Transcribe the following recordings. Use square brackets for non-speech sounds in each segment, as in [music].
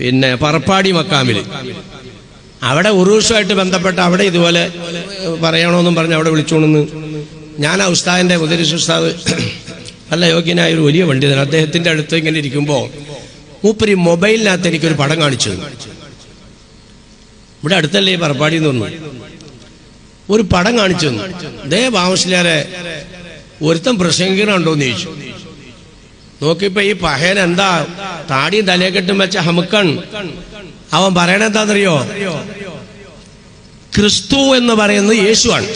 പിന്നെ പറപ്പാടി മക്കാമിൽ അവിടെ ഉറൂസുമായിട്ട് ബന്ധപ്പെട്ട അവിടെ ഇതുപോലെ പറയണമെന്നും പറഞ്ഞ് അവിടെ വിളിച്ചോണെന്ന്. ഞാൻ ആ ഉസ്താദിന്റെ മുദരിസ് ഉസ്താദ് [clears throat] നല്ല യോഗ്യനായ ഒരു വലിയ പണ്ഡിതൻ. അദ്ദേഹത്തിന്റെ അടുത്ത് ഇങ്ങനെ ഇരിക്കുമ്പോൾ മൂപ്പര് മൊബൈലിനകത്ത് എനിക്കൊരു പടം കാണിച്ചു ഇവിടെ അടുത്തല്ലേ ഈ പറപ്പാടി എന്ന് പറഞ്ഞു. ഒരു പടം കാണിച്ചു ദേ ഒരുത്തം ഒരുത്തൻ എന്ന് ചോദിച്ചു. നോക്കിയപ്പോ ഈ പഹയൻ എന്താ? താടിയും തലയെക്കെട്ടും വെച്ച ഹമുക്കൺ. അവൻ പറയണ എന്താണെന്നറിയോ? ക്രിസ്തു എന്ന് പറയുന്നത് യേശുവാണ്.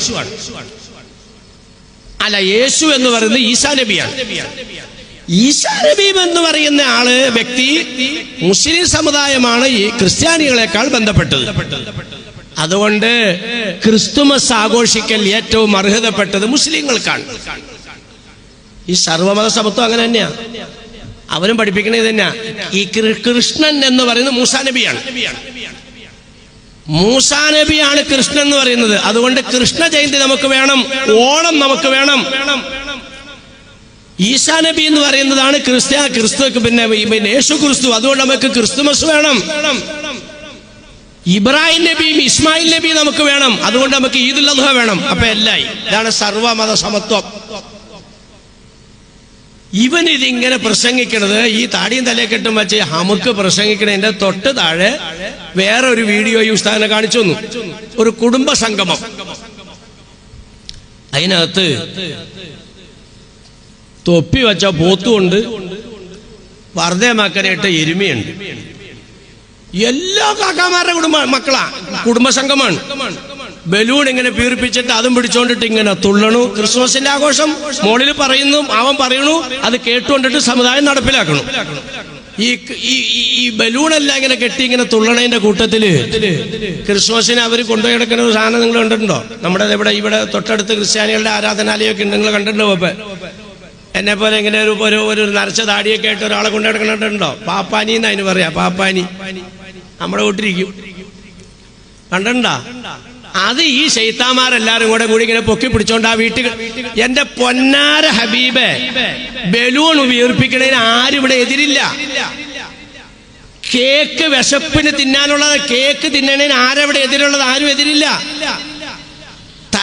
അല്ല യേശു എന്ന് പറയുന്നത് ഈസാ നബിയാണ്. ഈസാ നബി എന്ന് പറയുന്ന ആൾ വ്യക്തി മുസ്ലിം സമുദായമാണ് ഈ ക്രിസ്ത്യാനികളെക്കാൾ ബന്ധപ്പെട്ടത്. അതുകൊണ്ട് ക്രിസ്തുമസ് ആഘോഷിക്കൽ ഏറ്റവും അർഹതപ്പെട്ടത് മുസ്ലിങ്ങൾക്കാണ്. ഈ സർവമത സമത്വം അങ്ങനെ തന്നെയാ. അവരും പഠിപ്പിക്കണത് ഇത് തന്നെയാ. ഈ കൃഷ്ണൻ എന്ന് പറയുന്നത് മൂസാ നബിയാണ്. മൂസാ നബിയാണ് കൃഷ്ണൻ എന്ന് പറയുന്നത്. അതുകൊണ്ട് കൃഷ്ണ ജയന്തി നമുക്ക് വേണം ഓണം നമുക്ക് വേണം. ഈശാനബി എന്ന് പറയുന്നതാണ് ക്രിസ്ത്യ ക്രിസ്തു പിന്നെ പിന്നെ യേശു ക്രിസ്തു അതുകൊണ്ട് നമുക്ക് ക്രിസ്തുമസ് വേണം. ഇബ്രാഹിം നബിയും ഇസ്മായിൽ നബിയും നമുക്ക് വേണം. അതുകൊണ്ട് നമുക്ക് ഈദുൽ അദ്ഹ വേണം. അപ്പൊ എല്ലായി. ഇതാണ് സർവമത സമത്വം ഇവൻ ഇതിങ്ങനെ പ്രസംഗിക്കണത് ഈ താടിയും തലയെക്കെട്ടും വെച്ച് ഹമുക്ക് പ്രസംഗിക്കണതിന്റെ തൊട്ട് താഴെ വേറെ ഒരു വീഡിയോ ഈ ഉസ്താദിനെ കാണിച്ചു തന്നു. ഒരു കുടുംബ സംഗമം. അതിനകത്ത് തൊപ്പി വെച്ച പോത്തുകൊണ്ട് വർദ്ധമാക്കാനായിട്ട് എരുമയുണ്ട്. എല്ലാ കാക്കാമാരുടെ കുടുംബ മക്കളാ കുടുംബ സംഘമാണ് ബലൂൺ ഇങ്ങനെ പീർപ്പിച്ചിട്ട് അതും പിടിച്ചോണ്ടിട്ട് ഇങ്ങനെ തുള്ളണു. ക്രിസ്മസിന്റെ ആഘോഷം മോളിൽ പറയുന്നു അവൻ പറയണു അത് കേട്ടുകൊണ്ടിട്ട് സമുദായം നടപ്പിലാക്കണു. ഈ ഈ ബലൂണെല്ലാം ഇങ്ങനെ കെട്ടി ഇങ്ങനെ തുള്ളണേന്റെ കൂട്ടത്തിൽ ക്രിസ്മസിന് അവർ കൊണ്ടുപോയി കിടക്കുന്ന ഒരു സാധനം നിങ്ങൾ കണ്ടിട്ടുണ്ടോ? നമ്മുടെ ഇവിടെ ഇവിടെ തൊട്ടടുത്ത് ക്രിസ്ത്യാനികളുടെ ആരാധനാലയമൊക്കെ ഉണ്ട്. നിങ്ങൾ കണ്ടിട്ടുണ്ടോ ഇപ്പൊ? എന്നെ പോലെ ഇങ്ങനെ ഒരു ഒരു ഒരു നരച്ച താടിയൊക്കെ ആയിട്ട് ഒരാളെ കൊണ്ടു പാപ്പാനി എന്ന് പറയാ? പാപ്പാനി. നമ്മുടെ വീട്ടിലിരിക്കും. കണ്ടണ്ടാ അത് ഈ ശൈത്താമാരെല്ലാരും കൂടെ കൂടി ഇങ്ങനെ പൊക്കി പിടിച്ചോണ്ട് ആ വീട്ടിൽ എന്റെ പൊന്നാര ഹബീബെ ബലൂൺ വീർപ്പിക്കണതിന് ആരും ഇവിടെ എതിരില്ല. കേക്ക് വിശപ്പിന് തിന്നാനുള്ളത് കേക്ക് തിന്നണതിന് ആരവിടെ എതിരുള്ളത് ആരും എതിരില്ല.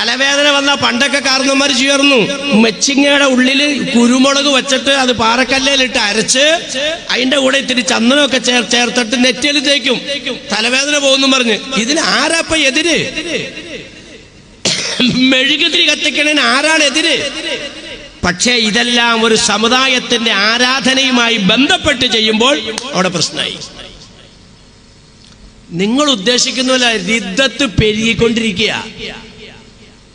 തലവേദന വന്ന പണ്ടൊക്കെ കാരണന്മാർ ചേർന്നു. മെച്ചിങ്ങയുടെ ഉള്ളിൽ കുരുമുളക് വെച്ചിട്ട് അത് പാറക്കല്ലയിലിട്ട് അരച്ച് അതിന്റെ കൂടെ ഇത്തിരി ചന്ദനമൊക്കെ ചേർ ചേർത്തിട്ട് നെറ്റിയിൽ തേക്കും. തലവേദന പോകുന്നു പറഞ്ഞ്. ഇതിന് ആരാപ്പ എതിര്? മെഴുകുതിരി കത്തിക്കണേന് ആരാണ് എതിര്? പക്ഷേ ഇതെല്ലാം ഒരു സമുദായത്തിന്റെ ആരാധനയുമായി ബന്ധപ്പെട്ട് ചെയ്യുമ്പോൾ അവിടെ പ്രശ്നമായി. നിങ്ങൾ ഉദ്ദേശിക്കുന്ന പോലെ രിദ്ധത്ത് പെരുകിക്കൊണ്ടിരിക്കുക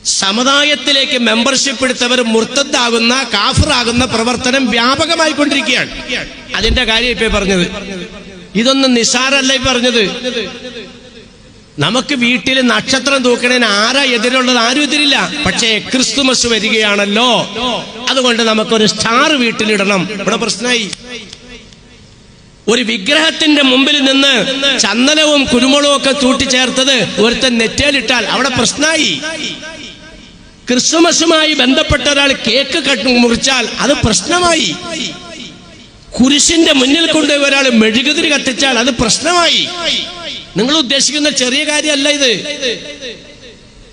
സമുദായത്തിലേക്ക് മെമ്പർഷിപ്പ് എടുത്തവർ മുർത്തദ്ദാകുന്ന കാഫറാകുന്ന പ്രവർത്തനം വ്യാപകമായി കൊണ്ടിരിക്കുകയാണ് അതിന്റെ കാര്യം ഇപ്പൊ പറഞ്ഞത്. ഇതൊന്നും നിസാരല്ല ഈ പറഞ്ഞത്. നമുക്ക് വീട്ടിൽ നക്ഷത്രം തൂക്കണേന് ആരാ എതിരുള്ളത്? ആരും എതിരില്ല. പക്ഷേ ക്രിസ്തുമസ് വരികയാണല്ലോ. അതുകൊണ്ട് നമുക്കൊരു സ്റ്റാർ വീട്ടിലിടണം. ഇവിടെ പ്രശ്നമായി ഒരു വിഗ്രഹത്തിന്റെ മുമ്പിൽ നിന്ന് ചന്ദനവും കുരുമുളകും ഒക്കെ കൂട്ടിച്ചേർത്തത് ഒരുത്തൻ നെറ്റേലിട്ടാൽ അവിടെ പ്രശ്നമായി ക്രിസ്തുമസുമായി ബന്ധപ്പെട്ട ഒരാൾ കേക്ക് കട്ട് മുറിച്ചാൽ അത് പ്രശ്നമായി. കുരിശിന്റെ മുന്നിൽ കൊണ്ടുപോയി ഒരാൾ മെഴുകുതിരി കത്തിച്ചാൽ അത് പ്രശ്നമായി. നിങ്ങൾ ഉദ്ദേശിക്കുന്ന ചെറിയ കാര്യമല്ല ഇത്.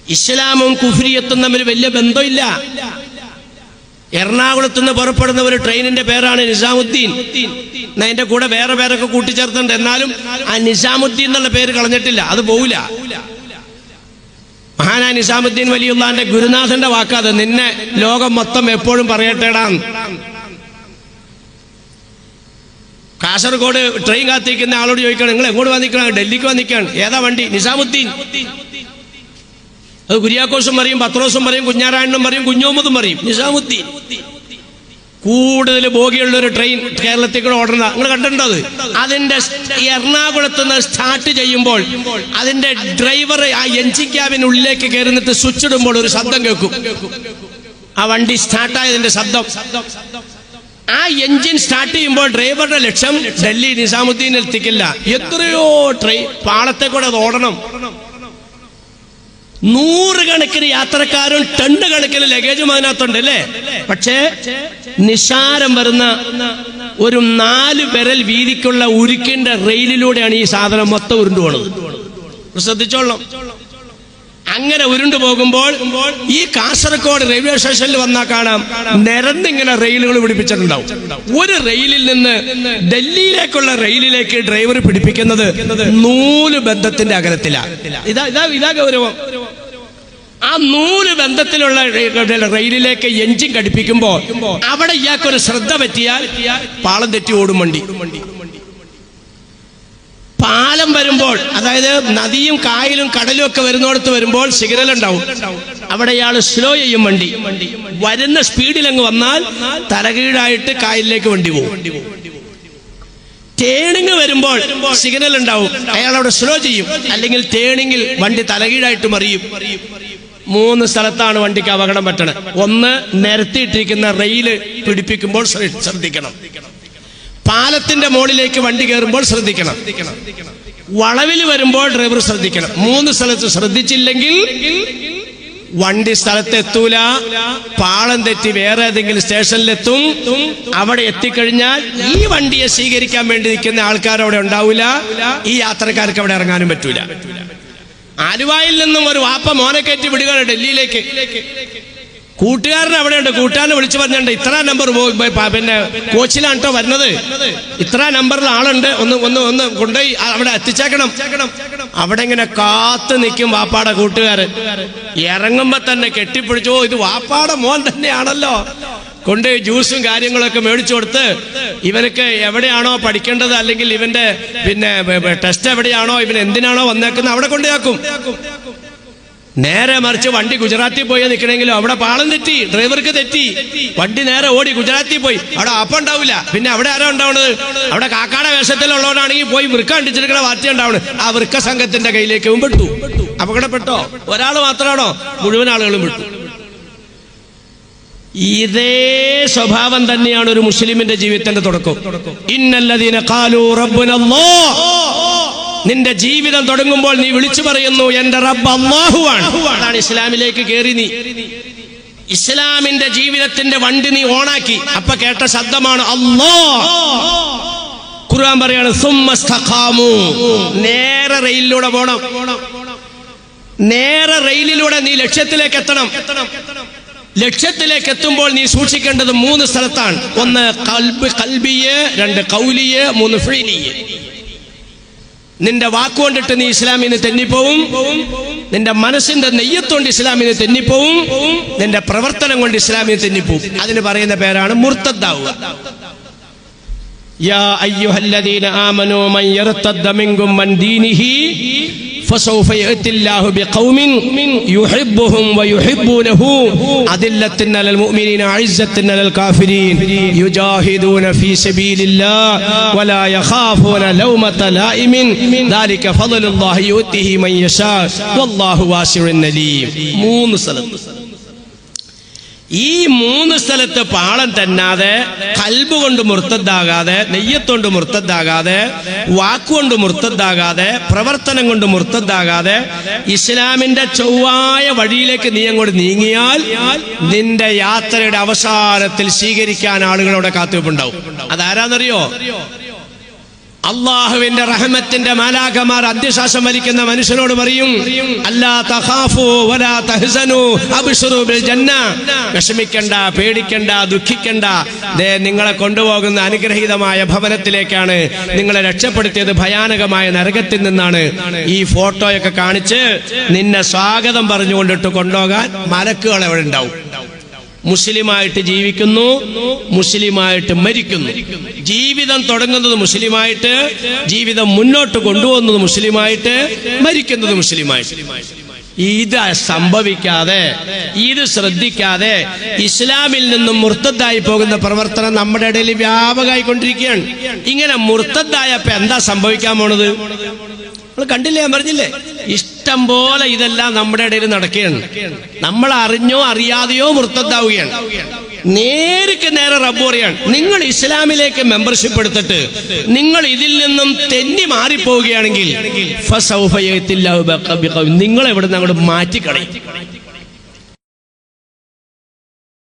ഇസ്ലാമും കുഫ്രിയത്തും തമ്മിൽ വലിയ ബന്ധമില്ല. എറണാകുളത്ത് നിന്ന് പുറപ്പെടുന്ന ഒരു ട്രെയിനിന്റെ പേരാണ് നിസാമുദ്ദീൻ. എന്നാ അതിന്റെ കൂടെ വേറെ പേരൊക്കെ കൂട്ടിച്ചേർത്തുണ്ട്. എന്നാലും ആ നിസാമുദ്ദീൻ എന്നുള്ള പേര് കളഞ്ഞിട്ടില്ല. അത് പോവില്ല. മഹാനാ നിസാമുദ്ദീൻ വലിയുള്ളാന്റെ ഗുരുനാഥന്റെ വാക്കാത് നിന്നെ ലോകം മൊത്തം എപ്പോഴും പറയട്ടേടാ. കാസർഗോഡ് ട്രെയിൻ കാത്തിരിക്കുന്ന ആളോട് ചോദിക്കണം നിങ്ങൾ എങ്ങോട്ട് വന്നിക്കണം ഡൽഹിക്ക് വന്നിക്കാണ് ഏതാ വണ്ടി? നിസാമുദ്ദീൻ. അത് കുര്യാക്കോസും പറയും പത്രോസും പറയും കുഞ്ഞാറായണ്ണും പറയും കുഞ്ഞോമതും പറയും. നിസാമുദ്ദീൻ. കൂടുതൽ ബോഗിയുള്ള ഒരു ട്രെയിൻ കേരളത്തിൽ കൂടെ ഓടുന്ന നിങ്ങൾ കണ്ടിട്ടുണ്ടോ അത്? അതിന്റെ എറണാകുളത്ത് നിന്ന് സ്റ്റാർട്ട് ചെയ്യുമ്പോൾ അതിന്റെ ഡ്രൈവർ ആ എഞ്ചിൻ ക്യാബിനുള്ളിലേക്ക് കയറുന്നിട്ട് സ്വിച്ച് ഇടുമ്പോൾ ഒരു ശബ്ദം കേൾക്കും. ആ വണ്ടി സ്റ്റാർട്ടായതിന്റെ ശബ്ദം. ആ എഞ്ചിൻ സ്റ്റാർട്ട് ചെയ്യുമ്പോൾ ഡ്രൈവറുടെ ലക്ഷ്യം ഡൽഹി നിസാമുദ്ദീൻ എത്തിക്കില്ല. എത്രയോ ട്രെയിൻ പാളത്തെ കൂടെ അത് ഓടണം. നൂറുകണക്കിന് യാത്രക്കാരും ടണ്ട് കണക്കിന് ലഗേജും അതിനകത്തുണ്ട് അല്ലേ? പക്ഷേ നിസാരം വരുന്ന ഒരു നാല് വിരൽ വീതിക്കുള്ള ഉരുക്കിന്റെ റെയിലിലൂടെയാണ് ഈ സാധനം മൊത്തം ഉരുണ്ടു പോണത് ശ്രദ്ധിച്ചോളാം അങ്ങനെ ഉരുണ്ടു പോകുമ്പോൾ ഈ കാസർഗോഡ് റെയിൽവേ സ്റ്റേഷനിൽ വന്നാൽ കാണാം നിരന്നിങ്ങനെ റെയിലുകൾ പിടിപ്പിച്ചിട്ടുണ്ടാവും. ഒരു റെയിലിൽ നിന്ന് ഡൽഹിയിലേക്കുള്ള റെയിലിലേക്ക് ഡ്രൈവർ പിടിപ്പിക്കുന്നത് നൂൽ ബന്ധത്തിന്റെ അകലത്തിലാണ് ഇതാ ഇതാ ഇതാ ഗൗരവം. ആ നൂൽ ബന്ധത്തിലുള്ള റെയി- റെയിലിലേക്ക് എഞ്ചിൻ ഘടിപ്പിക്കുമ്പോ അവിടെ ഇയാൾക്കൊരു ശ്രദ്ധ പറ്റിയാൽ പാളം തെറ്റി ഓടും വണ്ടി. പാലം വരുമ്പോൾ അതായത് നദിയും കായലും കടലും ഒക്കെ വരുന്നിടത്ത് വരുമ്പോൾ സിഗ്നൽ ഉണ്ടാവും അവിടെ ഇയാൾ സ്ലോ ചെയ്യും വണ്ടി. വരുന്ന സ്പീഡിൽ അങ്ങ് വന്നാൽ തലകീഴായിട്ട് കായലിലേക്ക് വണ്ടി പോകും. ടേണിങ് വരുമ്പോൾ സിഗ്നൽ ഉണ്ടാവും അയാൾ അവിടെ സ്ലോ ചെയ്യും. അല്ലെങ്കിൽ ടേണിങ്ങിൽ വണ്ടി തലകീഴായിട്ട് മറിയും. മൂന്ന് സ്ഥലത്താണ് വണ്ടിക്ക് അപകടം പറ്റണത്. ഒന്ന് നിരത്തിയിട്ടിരിക്കുന്ന റെയിൽ പിടിപ്പിക്കുമ്പോൾ ശ്രദ്ധിക്കണം. പാലത്തിന്റെ മുകളിലേക്ക് വണ്ടി കയറുമ്പോൾ ശ്രദ്ധിക്കണം. വളവിൽ വരുമ്പോൾ ഡ്രൈവർ ശ്രദ്ധിക്കണം. മൂന്ന് സ്ഥലത്ത് ശ്രദ്ധിച്ചില്ലെങ്കിൽ വണ്ടി സ്ഥലത്തെത്തൂല. പാളം തെറ്റി വേറെ ഏതെങ്കിലും സ്റ്റേഷനിലെത്തും. അവിടെ എത്തിക്കഴിഞ്ഞാൽ ഈ വണ്ടിയെ സ്വീകരിക്കാൻ വേണ്ടി നിൽക്കുന്ന ആൾക്കാർ അവിടെ ഉണ്ടാവില്ല ഈ യാത്രക്കാർക്ക് അവിടെ ഇറങ്ങാനും പറ്റൂല. ആലുവായിൽ നിന്നും ഒരു വാപ്പ മോനെ കയറ്റി വിടുകയാണ് ഡൽഹിയിലേക്ക്. കൂട്ടുകാരൻ അവിടെയുണ്ട്. കൂട്ടുകാരനെ വിളിച്ചു പറഞ്ഞിട്ടുണ്ട് ഇത്ര നമ്പർ പിന്നെ കോച്ചിലാണ് കേട്ടോ വരുന്നത്. ഇത്ര നമ്പറിൽ ആളുണ്ട്. ഒന്ന് ഒന്ന് ഒന്ന് കൊണ്ടുപോയി അവിടെ എത്തിച്ചേക്കണം. അവിടെ ഇങ്ങനെ കാത്തു നിൽക്കും വാപ്പാടെ കൂട്ടുകാരൻ. ഇറങ്ങുമ്പോ തന്നെ കെട്ടിപ്പിടിച്ചോ ഇത് വാപ്പാടെ മോൻ തന്നെയാണല്ലോ. കൊണ്ട് ജ്യൂസും കാര്യങ്ങളൊക്കെ മേടിച്ചു കൊടുത്ത് ഇവനക്ക് എവിടെയാണോ പഠിക്കേണ്ടത്? അല്ലെങ്കിൽ ഇവന്റെ പിന്നെ ടെസ്റ്റ് എവിടെയാണോ? ഇവൻ എന്തിനാണോ വന്നേക്കുന്നത്? അവിടെ കൊണ്ടുയാക്കും നേരെ മറിച്ച് വണ്ടി ഗുജറാത്തിൽ പോയി നിൽക്കണമെങ്കിലും അവിടെ പാളം തെറ്റി ഡ്രൈവർക്ക് തെറ്റി. വണ്ടി നേരെ ഓടി ഗുജറാത്തിൽ പോയി. അവിടെ അപ്പം ഉണ്ടാവില്ല. പിന്നെ അവിടെ ആരാ ഉണ്ടാവുന്നത് അവിടെ കാക്കാട വേഷത്തിലുള്ളവരാണെങ്കിൽ പോയി വൃക്ക കണ്ടിച്ചിരിക്കുന്ന വാർത്ത ഉണ്ടാവുന്നത് ആ വൃക്ക സംഘത്തിന്റെ കയ്യിലേക്ക് പെട്ടു. അപകടപ്പെട്ടോ? ഒരാൾ മാത്രമാണോ മുഴുവൻ ആളുകളും വിട്ടു ഇതേ സ്വഭാവം തന്നെയാണ് ഒരു മുസ്ലിമിന്റെ ജീവിതത്തിന്റെ തുടക്കം. ഇന്നല്ലതീന കാലു റബ്ബുനല്ലാ നിന്റെ ജീവിതം തുടങ്ങുമ്പോൾ നീ വിളിച്ചു പറയുന്നു എന്റെ റബ്ബ് അള്ളാഹുവാണ് അതാണ് ഇസ്ലാമിലേക്ക് കയറി നീ. ഇസ്ലാമിന്റെ ജീവിതത്തിന്റെ വണ്ടി നീ ഓണാക്കി. അപ്പൊ കേട്ട ശബ്ദമാണ് അള്ളാ ഖുർആൻ പറയാണ് സുമ്മ സ്തഖാമു. നേരെ റെയിലിലൂടെ പോണം. നേരെ റെയിലിലൂടെ നീ ലക്ഷ്യത്തിലേക്ക് എത്തണം. ലക്ഷ്യത്തിലേക്ക് എത്തുമ്പോൾ നീ സൂക്ഷിക്കേണ്ടത് മൂന്ന് സ്ഥലത്താണ്. ഒന്ന് കൽബ് കൽബിയെ രണ്ട് കൗലിയെ മൂന്ന് ഫീലിയെ നിന്റെ വാക്കുകൊണ്ടിട്ട് നീ ഇസ്ലാമിന് തെന്നിപ്പോവും. നിന്റെ മനസ്സിന്റെ നെയ്യത്തോണ്ട് ഇസ്ലാമിന് തെന്നിപ്പോവും. നിന്റെ പ്രവർത്തനം കൊണ്ട് ഇസ്ലാമിന് തെന്നിപ്പോവും. അതിന് പറയുന്ന പേരാണ് മുർത്തദ്ദാവുക. يا أيها الذين آمنوا من يرتد منكم من دينه فسوف يأتي الله بقوم يحبهم ويحبونه أذلة على المؤمنين عزة على الكافرين يجاهدون في سبيل الله ولا يخافون لومة لائم ذلك فضل الله يؤتيه من يشاء والله واسع عليم مون صلى الله عليه وسلم ഈ മൂന്ന് സ്ഥലത്ത് പാളം തന്നാതെ കൽബ് കൊണ്ട് മുർത്തദ്ദാകാതെ നെയ്യത്തോണ്ട് മുർത്തദ്ദാകാതെ വാക്കുകൊണ്ട് മുർത്തദ്ദാകാതെ പ്രവർത്തനം കൊണ്ട് മുർത്തദ്ദാകാതെ ഇസ്ലാമിന്റെ ചൊവ്വായ വഴിയിലേക്ക് നീ അങ്ങോട്ട് നീങ്ങിയാൽ നിന്റെ യാത്രയുടെ അവസാനത്തിൽ സ്വീകരിക്കാൻ ആളുകളോടെ കാത്തുവെപ്പുണ്ടാവും. അതാരാന്നറിയോ? അള്ളാഹുവിന്റെ റഹമത്തിന്റെ മാലാഖമാർ അന്ത്യശ്വാസം വലിക്കുന്ന മനുഷ്യനോട് പറയും അല്ലാ വലാ തഹ്സനു ബിൽ ജന്ന. വിഷമിക്കണ്ട പേടിക്കണ്ട ദുഃഖിക്കണ്ട. ദേ നിങ്ങളെ കൊണ്ടുപോകുന്ന അനുഗ്രഹീതമായ ഭവനത്തിലേക്കാണ് നിങ്ങളെ രക്ഷപ്പെടുത്തിയത് ഭയാനകമായ നരകത്തിൽ നിന്നാണ്. ഈ ഫോട്ടോയൊക്കെ കാണിച്ച് നിന്നെ സ്വാഗതം പറഞ്ഞുകൊണ്ടിട്ട് കൊണ്ടുപോകാൻ മലക്കുകൾ എവിടെ ഉണ്ടാവും? മുസ്ലിമായിട്ട് ജീവിക്കുന്നു മുസ്ലിമായിട്ട് മരിക്കുന്നു. ജീവിതം തുടങ്ങുന്നത് മുസ്ലിമായിട്ട് ജീവിതം മുന്നോട്ട് കൊണ്ടുപോകുന്നത് മുസ്ലിമായിട്ട് മരിക്കുന്നത് മുസ്ലിമായിട്ട്. ഇത് സംഭവിക്കാതെ ഇത് ശ്രദ്ധിക്കാതെ ഇസ്ലാമിൽ നിന്നും മുർത്തദ്ദായി പോകുന്ന പ്രവർത്തനം നമ്മുടെ ഇടയിൽ വ്യാപകമായി കൊണ്ടിരിക്കുകയാണ് ഇങ്ങനെ മുർത്തദ്ദായപ്പോ എന്താ സംഭവിക്കാൻ പോണത്? നമ്മൾ കണ്ടില്ലേ? ഞാൻ പറഞ്ഞില്ലേ? പോലെ ഇതെല്ലാം നമ്മുടെ ഇടയിൽ നടക്കുകയാണ്. നമ്മൾ അറിഞ്ഞോ അറിയാതെയോ വൃത്തത്താവുകയാണ്. നേർക്ക് നേരെ റബ്ബ് പറയാണ് നിങ്ങൾ ഇസ്ലാമിലേക്ക് മെമ്പർഷിപ്പ് എടുത്തിട്ട് നിങ്ങൾ ഇതിൽ നിന്നും തെന്നി മാറിപ്പോവുകയാണെങ്കിൽ നിങ്ങൾ എവിടെ നിന്ന് അങ്ങോട്ട് മാറ്റിക്കളയും?